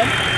Amen.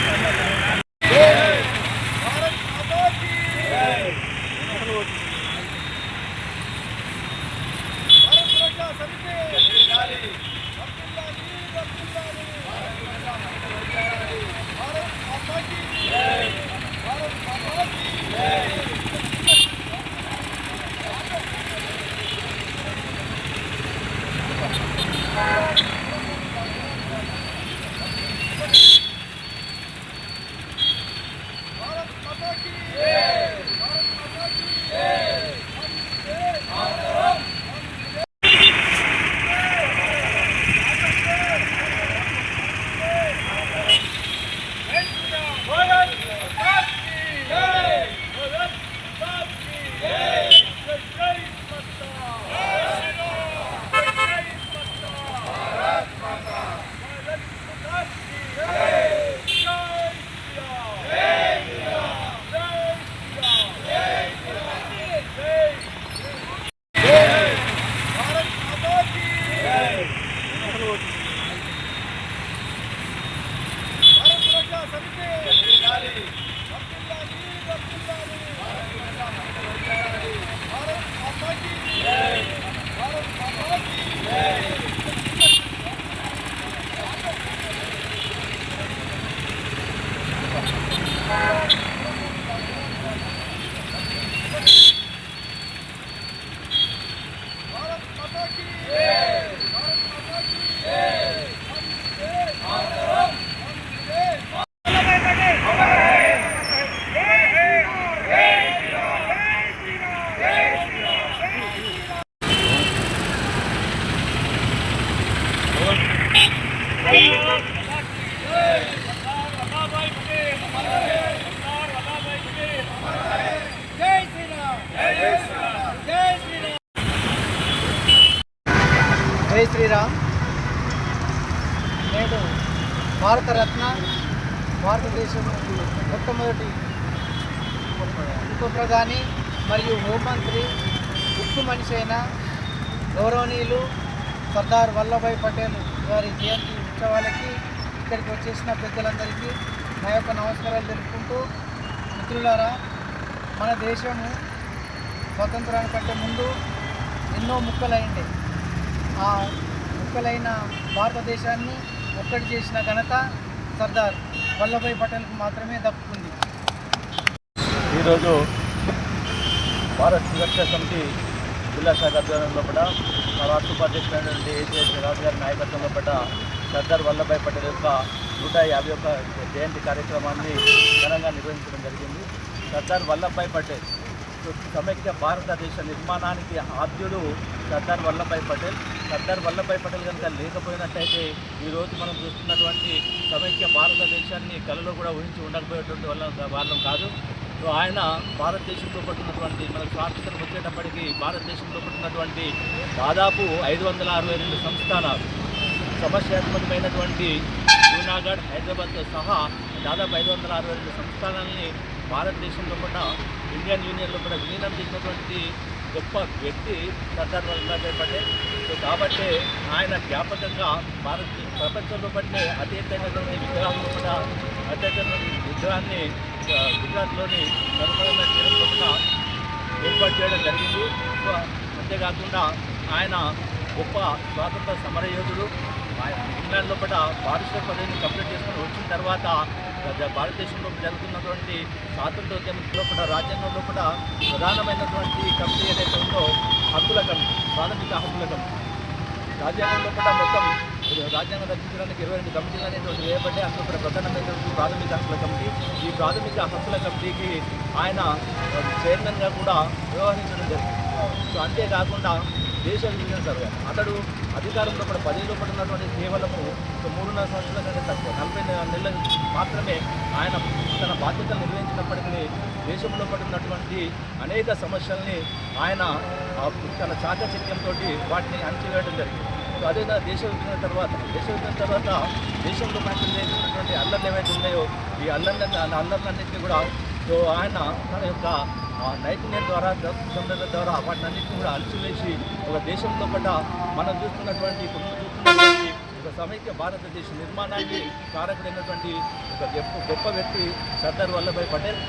జై శ్రీరామ్. నేడు భారతరత్న భారతదేశం మొట్టమొదటి ఉప ప్రధాని మరియు హోంమంత్రి ఉక్కు మనిషి అయిన గౌరవనీయులు సర్దార్ వల్లభాయ్ పటేల్ గారి జయంతి ఉత్సవాలకి ఇక్కడికి వచ్చేసిన పెద్దలందరికీ నా యొక్క నమస్కారాలు తెలుపుకుంటూ మిత్రులారా మన దేశము స్వతంత్రానికంటే ముందు ఎన్నో ముక్కలైండే ఆ ముక్కలైన భారతదేశాన్ని ఒక్కటి చేసిన ఘనత సర్దార్ వల్లభాయ్ పటేల్కు మాత్రమే దక్కుతుంది. ఈరోజు భారత్ సురక్ష సమితి జిల్లా శాఖ ఆధ్వర్యంలో కూడా మా రాష్ట్ర ఉపాధ్యక్షుడైనటువంటి ఏజే రాజు గారి నాయకత్వంలో కూడా సర్దార్ వల్లభాయ్ పటేల్ యొక్క నూట యాభై ఒక్క జయంతి కార్యక్రమాన్ని ఘనంగా నిర్వహించడం జరిగింది. సర్దార్ వల్లభాయ్ పటేల్ సమైక్య భారతదేశ నిర్మాణానికి ఆద్యుడు సర్దార్ వల్లభాయ్ పటేల్. సర్దార్ వల్లభాయ్ పటేల్ కనుక లేకపోయినట్టయితే ఈరోజు మనం చూస్తున్నటువంటి సమైక్య భారతదేశాన్ని కలలో కూడా ఊహించి ఉండకపోయేటువంటి వాళ్ళం వాళ్ళం కాదు. సో ఆయన భారతదేశంలో పట్టినటువంటి మనకు స్వాతంత్రం వచ్చేటప్పటికి భారతదేశంలో పట్టినటువంటి దాదాపు ఐదు వందల అరవై రెండు సంస్థానాలు సమస్యాత్మకమైనటువంటి జూనాగఢ్ హైదరాబాద్తో సహా దాదాపు ఐదు వందల అరవై రెండు సంస్థానాలని భారతదేశంలో కూడా ఇండియన్ యూనియన్లో కూడా విలీనం చేసినటువంటి గొప్ప వ్యక్తి సర్దార్ వల్లభాయ్ పటేల్. సో కాబట్టి ఆయన జ్ఞాపకంగా భారత ప్రపంచంలో పట్టే అతి ఎత్తైనటువంటి విగ్రహంలో కూడా అత్యధిక విగ్రహాన్ని గుజరాత్లోని నర్మదా తీరంలో కూడా ఏర్పాటు చేయడం జరిగింది. సో అంతేకాకుండా ఆయన గొప్ప స్వాతంత్ర సమరయోధుడు. ఇంగ్లాండ్ లోపల బారిస్టర్ పదవిని కంప్లీట్ చేసుకుని వచ్చిన తర్వాత భారతదేశంలో జరుగుతున్నటువంటి స్వాతంత్రోద్యమంలో కూడా రాజ్యాంగంలో కూడా ప్రధానమైనటువంటి కమిటీ ఏదైతే ఉందో హక్కుల కమిటీ ప్రాథమిక హక్కుల కమిటీ. రాజ్యాంగంలో కూడా మొత్తం రాజ్యాంగం రచించడానికి ఇరవై రెండు కమిటీలు అనేటువంటి వేయబడ్డాయి. అందులో కూడా ప్రధానమైనటువంటి ప్రాథమిక హక్కుల కమిటీ ఈ ప్రాథమిక హక్కుల కమిటీకి ఆయన చైర్మన్గా కూడా వ్యవహరించడం జరిగింది. సో అంతేకాకుండా దేశం మిగిలిన తర్వాత అతడు అధికారంలో కూడా పదవిలో పడినటువంటి కేవలము ఒక మూడున్నర సంవత్సరాల కంటే తక్కువ నలభై నెలలు మాత్రమే ఆయన తన బాధ్యతలు నిర్వహించినప్పటికీ దేశంలో పడుతున్నటువంటి అనేక సమస్యల్ని ఆయన తన చాకచక్యంతో వాటిని అణచివేయడం జరిగింది. సో అదేవిధంగా దేశ విభజన తర్వాత దేశ విభజన తర్వాత దేశంలో మనకు చేసినటువంటి అల్లర్లు ఏవైతే ఉన్నాయో ఈ అల్లర్ల అల్లర్లన్నింటినీ కూడా సో ఆయన తన యొక్క నైపుణ్యం ద్వారా సందర్భ ద్వారా వాటిని అన్నింటినీ కూడా అలసివేసి ఒక దేశంలో పడ్డ మనం చూస్తున్నటువంటి చూస్తున్నటువంటి ఒక సమైక్య భారతదేశ నిర్మాణానికి కారకుడైనటువంటి ఒక గొప్ప గొప్ప వ్యక్తి సర్దార్ వల్లభాయ్ పటేల్.